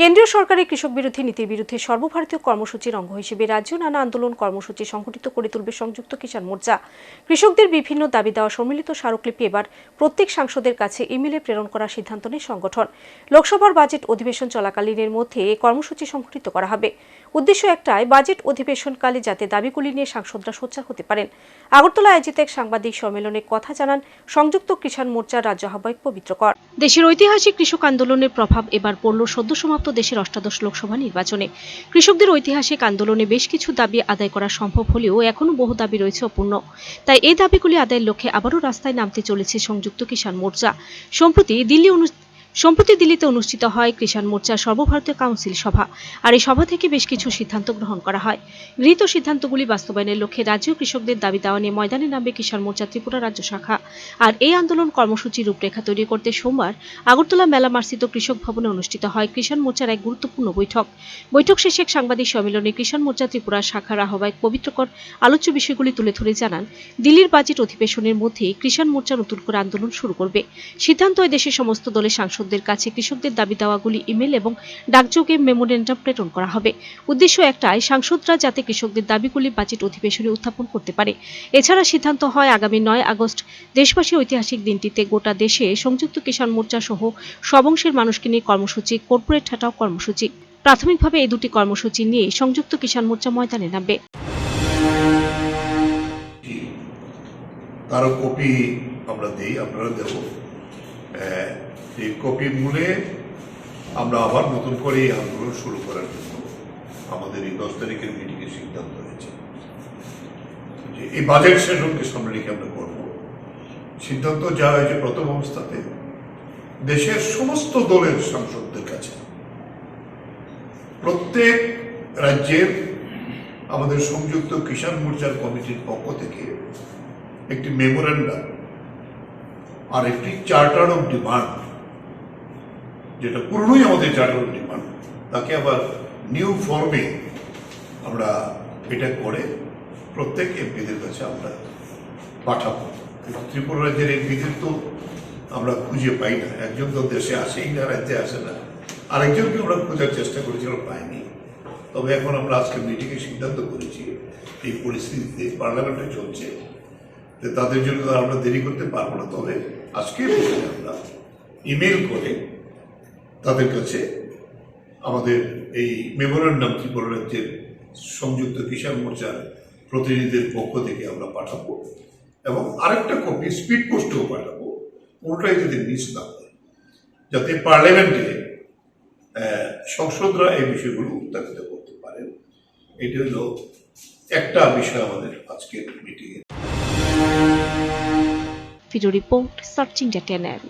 কেন্দ্রীয় সরকারের কৃষক বিরোধী নীতির বিরুদ্ধে সর্বভারতীয় কর্মসূচির অঙ্গ হিসেবে রাজ্য নানা আন্দোলন কর্মসূচি সংগঠিত করে তুলবে সংযুক্ত কিষাণ মোর্চা। কৃষকদের বিভিন্ন দাবি দেওয়া সম্মিলিত স্মারকলিপি এবার প্রত্যেক সাংসদের কাছে ইমেলে প্রেরণ করার সিদ্ধান্ত নেয় সংগঠন। লোকসভার বাজেট অধিবেশন চলাকালীনের মধ্যে এই কর্মসূচি সংগঠিত করা হবে। উদ্দেশ্য একটাই, বাজেট অধিবেশনকালে যাতে দাবিগুলি নিয়ে সাংসদরা সোচ্চার হতে পারেন। আগরতলা আয়োজিত এক সাংবাদিক সম্মেলনে কথা জানান সংযুক্ত কিষাণ মোর্চার রাজ্য আহ্বায়ক পবিত্র কর। দেশের ঐতিহাসিক কৃষক আন্দোলনের প্রভাব এবার পড়ল সদ্য সমাপ্ত দেশের অষ্টাদশ লোকসভা নির্বাচনে। কৃষকদের ঐতিহাসিক আন্দোলনে বেশ কিছু দাবি আদায় করা সম্ভব হলেও এখনও বহু দাবি রয়েছে অপূর্ণ। তাই এই দাবিগুলি আদায়ের লক্ষ্যে আবারও রাস্তায় নামতে চলেছে সংযুক্ত কিষাণ মোর্চা। সম্প্রতি দিল্লি অনু সম্প্রতি দিল্লিতে অনুষ্ঠিত হয় কৃষাণ মোর্চার সর্বভারতীয় কাউন্সিল সভা, আর এই সভা থেকে বেশ কিছু সিদ্ধান্ত গ্রহণ করা হয়। গৃহীত সিদ্ধান্তগুলি বাস্তবায়নের লক্ষ্যে রাজ্য কৃষকদের দাবি দেওয়া নিয়ে ময়দানে নামবে কিষাণ মোর্চা ত্রিপুরা রাজ্য শাখা। আর এই আন্দোলন কর্মসূচির রূপরেখা তৈরি করতে সোমবার আগরতলা মেলা মার্সিত কৃষক ভবনে অনুষ্ঠিত হয় কিষাণ মোর্চার এক গুরুত্বপূর্ণ বৈঠক। বৈঠক শেষে এক সাংবাদিক সম্মেলনে কিষাণ মোর্চা ত্রিপুরা শাখার আহ্বায়ক পবিত্রকর আলোচ্য বিষয়গুলি তুলে ধরে জানান, দিল্লির বাজেট অধিবেশনের মধ্যেই কিষাণ মোর্চা নতুন করে আন্দোলন শুরু করবে। সিদ্ধান্ত দেশের সমস্ত দলের সাংসদদের কাছে কৃষকদের দাবি দাওয়াগুলি ইমেল এবং ডাকযোগে মেমোরেন্ডাম প্রেরণ করা হবে। উদ্দেশ্য একটাই, সাংসদরা যাতে কৃষকদের দাবিগুলি বাজেট অধিবেশনে উত্থাপন করতে পারে। এছাড়া সিদ্ধান্ত হয় আগামী নয় আগস্ট দেশবাসী ঐতিহাসিক দিনটিতে গোটা দেশে সংযুক্ত কিষাণ মোর্চা সহ সব অংশের মানুষকে নিয়ে কর্মসূচি, কর্পোরেট ঠাটাও কর্মসূচি। প্রাথমিকভাবে এই দুটি কর্মসূচি নিয়ে সংযুক্ত কিষাণ মোর্চা ময়দানে নামবে। তারও কপি আমরা দিই, আপনারা দেব। এই কপির মূলে আমরা আবার নতুন করে এই আন্দোলন শুরু করার জন্য আমাদের এই দশ তারিখের মিটিংয়ে সিদ্ধান্ত হয়েছে। যে এই বাজেট সেশনকে সামনে রেখে আমরা করব। সিদ্ধান্ত যা হয়েছে প্রথম অবস্থাতে দেশের সমস্ত দলের সাংসদদের কাছে। প্রত্যেক রাজ্যের আমাদের সংযুক্ত কিষাণ মোর্চার কমিটির পক্ষ থেকে একটি মেমোরেন্ডাম আর একটি চার্টার অফ ডিমান্ড যেটা পুরনোই আমাদের অফ ডিমান্ড তাকে আবার নিউ ফর্মে আমরা এটা করে প্রত্যেক এমপিদের কাছে আমরা পাঠাবো। ত্রিপুরা রাজ্যের এমপিদের তো আমরা খুঁজে পাই না। একজন তো দেশে আসেই না, রাজ্যে আসে না। আরেকজনকে আমরা খোঁজার চেষ্টা করেছিলাম পাইনি। তবে এখন আমরা আজকে মিটিংয়ে সিদ্ধান্ত করেছি, এই পরিস্থিতিতে পার্লামেন্টে চলছে তাদের জন্য আমরা দেরি করতে পারব না। তবে আজকে আমরা ইমেল করে তাদের কাছে আমাদের এই মেমোরেন্ডাম ত্রিপুরা রাজ্যের সংযুক্ত কিষাণ মোর্চার প্রতিনিধিদের পক্ষ থেকে আমরা পাঠাবো এবং আরেকটা কপি স্পিড পোস্টেও পাঠাবো। কোনোটাই যদি মিস না হয়, যাতে পার্লামেন্টে সংসদরা এই বিষয়গুলো উত্থাপিত করতে পারেন। এটি হলো একটা বিষয় আমাদের আজকের মিটিংয়ে ভিডিও রিপোর্ট সার্চিং ডেটেনর